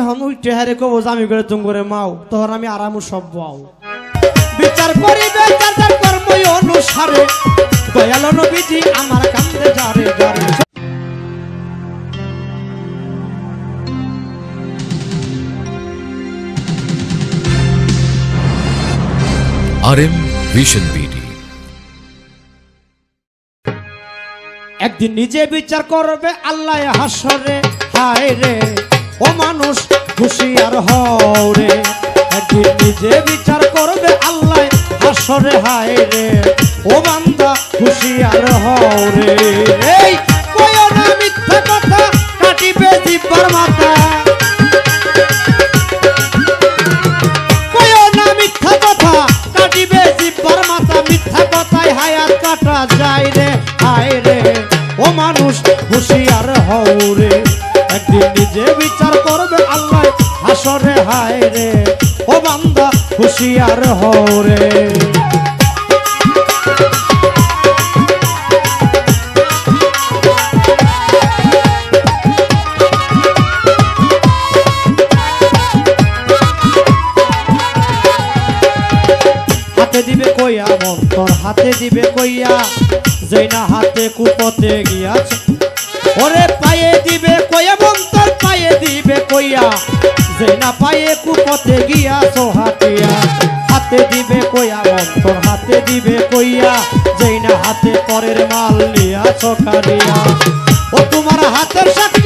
এখন ওই টেহারে কব আমি করে তুম করে মাও তখন আমি আরাম সব বাও। বিচার করিবে যার যার কর্ম অনুসারে। দয়াল নবীজি আমার কান্দে যারে যারে। RM vision BD. একদিন নিজে বিচার করবে আল্লাহ হাসরে হায় রে ও মানুষ, হুশিয়ার হও রে। একদিন নিজে বিচার করবে আল্লাহ, হাসরে হায় রে। ও বান্দা, হুশিয়ার হও রে। এই কয়ো না মিথ্যা কথা, কাটিবে জিব্বার মাথা। কয়ো কথা, কাটিবে জিব্বার মাথা। মিথ্যা কথায় হায়াত কাটা যায় রে, হায় রে। ও মানুষ, হুশিয়ার হও রে। হাসরে হায় রে, ও বান্দা, হুশিয়ার হও রে। হাতে দিবে কইয়া মন্তর, হাতে দিবে না হাতে কুপতে গিয়াছ, ওরে পায়ে দিবে কইয়া যেই না পায়ে কুপথে গিয়াছ হাতিয়া হাতে দিবে কইয়া অন্তর হাতে দিবে কইয়া, যেই না হাতে পরের মাল নিয়াছ কারিয়া ও তোমার হাতের সাক্ষী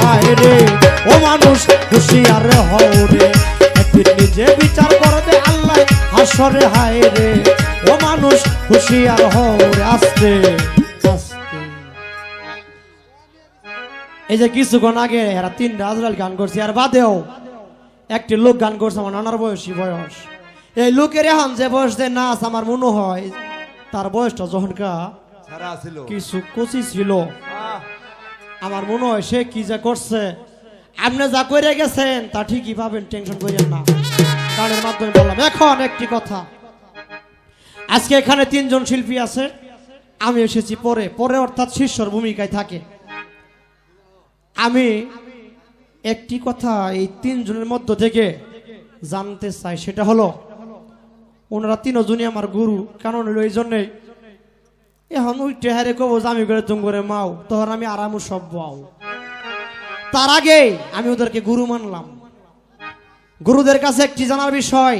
হায় রে ও মানুষ হুশিয়ার হও রে। একদিন নিজে বিচার করবে আল্লাহ হাসরে হায় রে। ও মানুষ হুশিয়ার হও রে আস্তে এই যে কিছুক্ষণ আগে এরা তিন রাজরাল গান করছে আর বাদেও একটি লোক গান করছে আমার নানার বয়সী বয়স। এই লোকের এখন যে বয়স যে নাচ আমার মনে হয় তার বয়সটা যখনকা ছাড়া কিছু কচি ছিল। আমার মনে হয় সে কি যা করছে? আপনি যা করে গেছেন, তা ঠিকই পাবেন, টেনশন করেন না। গানের মাধ্যমে বললাম, এখন একটি কথা। আজকে এখানে তিনজন শিল্পী আছে, আমি এসেছি পরে। পরে অর্থাৎ শিষ্যর ভূমিকায় থাকে। আমি একটি কথা এই তিনজনের মধ্য থেকে জানতে চাই, সেটা হলো, ওনারা তিনজনই আমার গুরু। কারণ এই জন্যেই এখন ওই টেহারে কব আমি করে তুম করে মাও, তখন আমি আরামু সব বাও তার আগে আমি ওদেরকে গুরু মানলাম। গুরুদের কাছে একটি জানার বিষয়,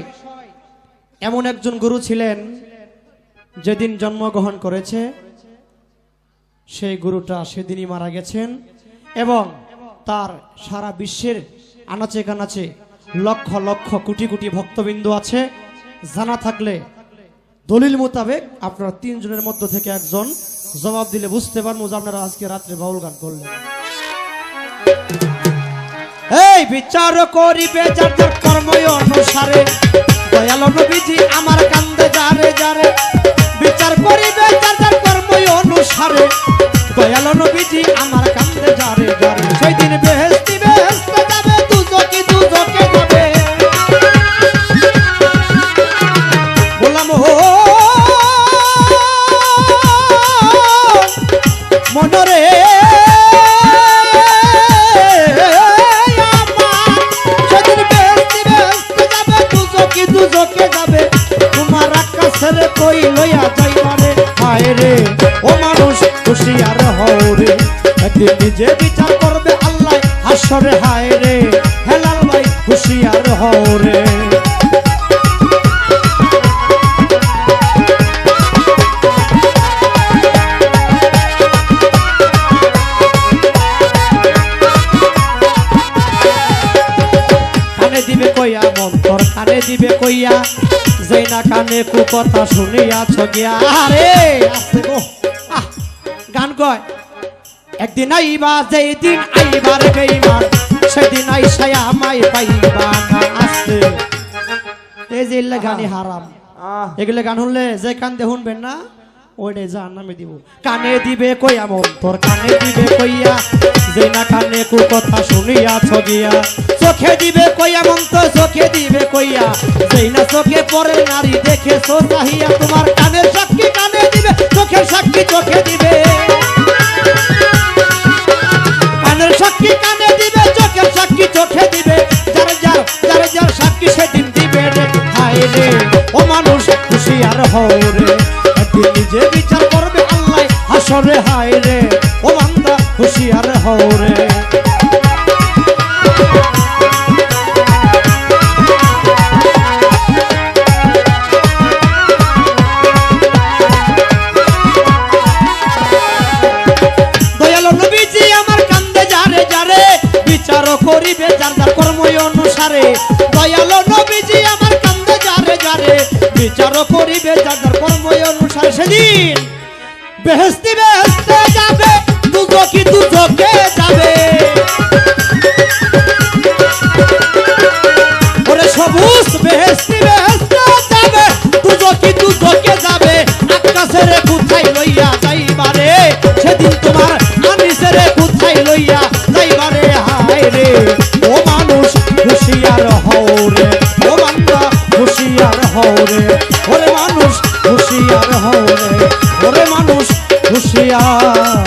এমন একজন গুরু ছিলেন, যেদিন জন্মগ্রহণ করেছে, সেই গুরুটা সেদিনই মারা গেছেন, এবং তার সারা বিশ্বের আনাচে কানাচে লক্ষ লক্ষ কোটি কোটি ভক্তবিন্দু আছে। জানা থাকলে দলিল মোতাবেক আপনারা তিনজনের মধ্য থেকে একজন জবাব দিলে বুঝতে পারব যে আপনারা আজকে রাত্রে বাউল গান করলেন। এই বিচার করিবে যার কর্ম অনুসারে। দয়াল নবীজি আমার একদিন নিজে বিচার করবে আল্লাহ, হাসরে হায় রে, হেলাল ভাই হুশিয়ার হও রে। কানে দিবে কানে দিবে কইয়া, যেই না কানে কু কথা শুনিয়াছ গিয়া। আরে, আস্তে গো গান কয়। একদিন আইবা যেই দিন আইবার বেইমান সেদিন আইসাই আমায় পাইবা না আসতে। এই যে এগুলা গানি হারাম। এগুলো গান শুনলে যে কান দিয়ে শুনবেন না ওইটাই জাহান নামে দিব। কানে দিবে কইয়া মন তোর কানে দিবে কইয়া যে না কানে কু কথা শুনিয়া ছগিয়া চোখে দিবে কইয়া মন তো চোখে দিবে কইয়া। যেই না চোখে পরে নারী দেখে সো চাহিয়া তোমার হও রে। একদিন নিজে বিচার করবে আল্লাহ, হাসরে হায় রে। ও বান্দা, হুশিয়ার হও রে। করিবে যার যার কর্ম অনুসারে। দয়াল নবীজি বিচার করিবে যাদের কর্ম অনুসারে সেদিন। বেহেস্তি বেহেস্তে যাবে, দুজকি দুজকে যাবে। ওরে সবুজ বেহেস্তে ওরে মানুষ হুশিয়ার হরে ওরে মানুষ হুশিয়ার